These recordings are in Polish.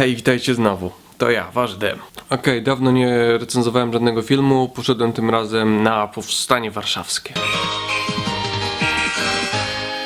Hej, witajcie znowu. To ja, wasz Dem. Okej, dawno nie recenzowałem żadnego filmu. Poszedłem tym razem na Powstanie Warszawskie.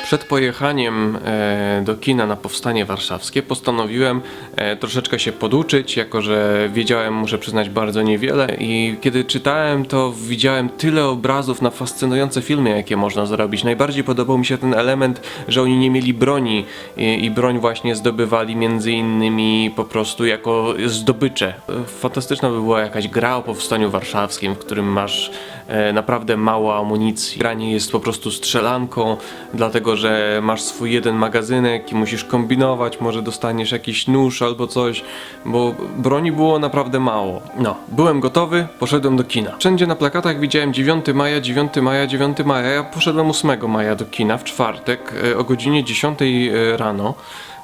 Przed pojechaniem e, do kina na Powstanie Warszawskie postanowiłem e, troszeczkę się poduczyć, jako że wiedziałem, muszę przyznać, bardzo niewiele i kiedy czytałem, to widziałem tyle obrazów na fascynujące filmy, jakie można zrobić. Najbardziej podobał mi się ten element, że oni nie mieli broni i, broń właśnie zdobywali między innymi po prostu jako zdobycze. Fantastyczna by była jakaś gra o Powstaniu Warszawskim, w którym masz e, naprawdę mało amunicji. Granie jest po prostu strzelanką, dlatego że masz swój jeden magazynek i musisz kombinować, może dostaniesz jakiś nóż albo coś, bo broni było naprawdę mało. No, byłem gotowy, poszedłem do kina. Wszędzie na plakatach widziałem 9 maja, 9 maja, 9 maja. Ja poszedłem 8 maja do kina w czwartek e, o godzinie 10 e, rano.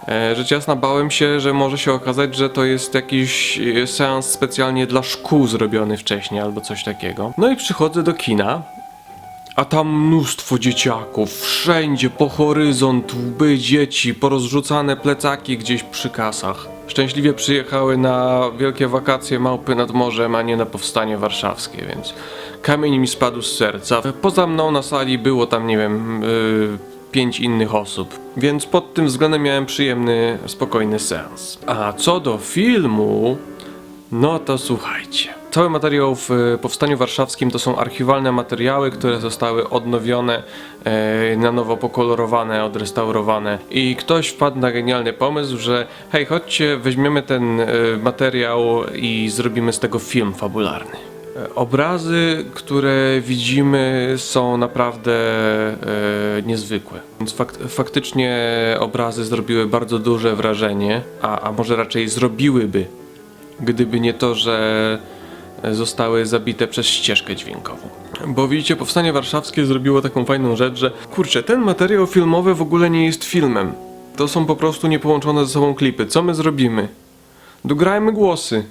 E, Rzecz jasna bałem się, że może się okazać, że to jest jakiś seans specjalnie dla szkół zrobiony wcześniej albo coś takiego. No i przychodzę do kina, a tam mnóstwo dzieciaków, wszędzie po horyzont, łby dzieci, porozrzucane plecaki gdzieś przy kasach. Szczęśliwie przyjechały na wielkie wakacje małpy nad morzem, a nie na powstanie warszawskie, więc kamień mi spadł z serca. Poza mną na sali było tam, nie wiem, yy, pięć innych osób, więc pod tym względem miałem przyjemny, spokojny seans. A co do filmu, no to słuchajcie. Cały materiał w e, Powstaniu Warszawskim to są archiwalne materiały, które zostały odnowione, e, na nowo pokolorowane, odrestaurowane. I ktoś wpadł na genialny pomysł, że hej, chodźcie, weźmiemy ten e, materiał i zrobimy z tego film fabularny. Obrazy, które widzimy, są naprawdę e, niezwykłe. Więc fak faktycznie obrazy zrobiły bardzo duże wrażenie, a, a może raczej zrobiłyby, gdyby nie to, że zostały zabite przez ścieżkę dźwiękową. Bo widzicie, Powstanie Warszawskie zrobiło taką fajną rzecz, że kurczę, ten materiał filmowy w ogóle nie jest filmem. To są po prostu niepołączone ze sobą klipy. Co my zrobimy? Dograjmy głosy.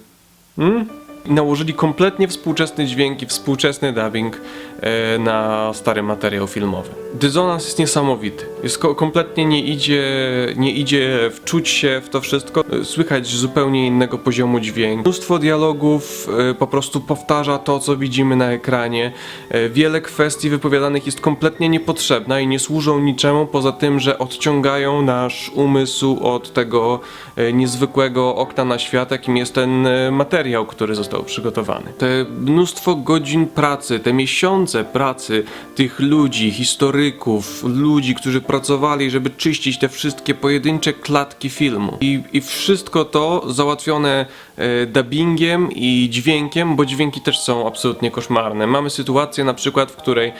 Hmm? Nałożyli kompletnie współczesny dźwięk i współczesny dubbing e, na stary materiał filmowy. Dysonans jest niesamowity. Jest ko- kompletnie nie idzie, nie idzie wczuć się w to wszystko. E, Słychać zupełnie innego poziomu dźwięku. Mnóstwo dialogów e, po prostu powtarza to, co widzimy na ekranie. Wiele kwestii wypowiadanych jest kompletnie niepotrzebna i nie służą niczemu poza tym, że odciągają nasz umysł od tego niezwykłego okna na świat, jakim jest ten materiał, który został przygotowany. Te mnóstwo godzin pracy, te miesiące pracy tych ludzi, historyków, ludzi, którzy pracowali, żeby czyścić te wszystkie pojedyncze klatki filmu. I, i wszystko to załatwione e, dubbingiem i dźwiękiem, bo dźwięki też są absolutnie koszmarne. Mamy sytuację na przykład, w której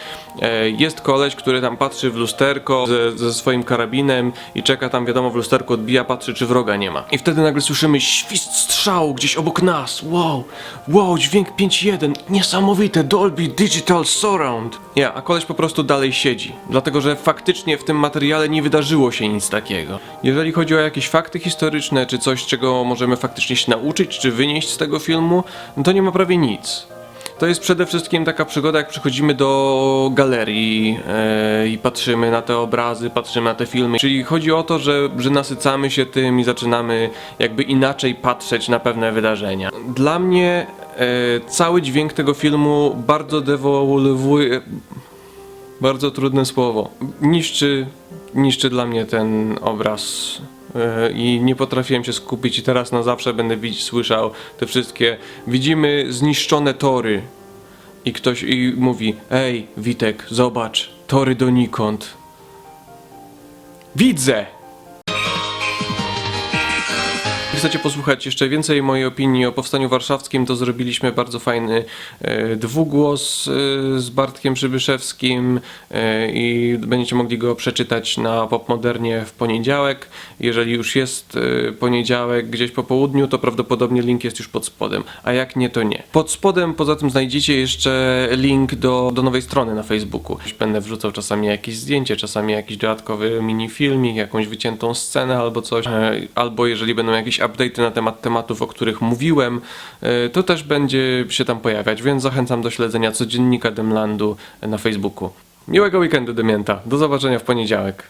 e, jest koleś, który tam patrzy w lusterko ze, ze swoim karabinem i czeka tam, wiadomo, w lusterku odbija, patrzy, czy wroga nie ma. I wtedy nagle słyszymy świst strzału gdzieś obok nas. Wow, wow, dźwięk 5.1, niesamowite, Dolby Digital Surround. Ja, a koleś po prostu dalej siedzi, dlatego że faktycznie w tym materiale nie wydarzyło się nic takiego. Jeżeli chodzi o jakieś fakty historyczne, czy coś, czego możemy faktycznie się nauczyć, czy wynieść z tego filmu, no to nie ma prawie nic. To jest przede wszystkim taka przygoda, jak przychodzimy do galerii e, i patrzymy na te obrazy, patrzymy na te filmy. Czyli chodzi o to, że, że nasycamy się tym i zaczynamy jakby inaczej patrzeć na pewne wydarzenia. Dla mnie e, cały dźwięk tego filmu bardzo dewoluuje. Bardzo trudne słowo. Niszczy, niszczy dla mnie ten obraz. E, I nie potrafiłem się skupić, i teraz na zawsze będę widzieć, słyszał te wszystkie. Widzimy zniszczone tory. I ktoś i mówi: Ej, Witek, zobacz, tory donikąd. Widzę! Jeśli chcecie posłuchać jeszcze więcej mojej opinii o Powstaniu Warszawskim, to zrobiliśmy bardzo fajny e, dwugłos e, z Bartkiem Przybyszewskim e, i będziecie mogli go przeczytać na Popmodernie w poniedziałek. Jeżeli już jest poniedziałek gdzieś po południu, to prawdopodobnie link jest już pod spodem, a jak nie, to nie. Pod spodem poza tym znajdziecie jeszcze link do, do nowej strony na Facebooku. Będę wrzucał czasami jakieś zdjęcie, czasami jakiś dodatkowy minifilmik, jakąś wyciętą scenę albo coś, albo jeżeli będą jakieś update'y na temat tematów, o których mówiłem, e, to też będzie się tam pojawiać, więc zachęcam do śledzenia codziennika Demlandu na Facebooku. Miłego weekendu, Demięta. Do zobaczenia w poniedziałek.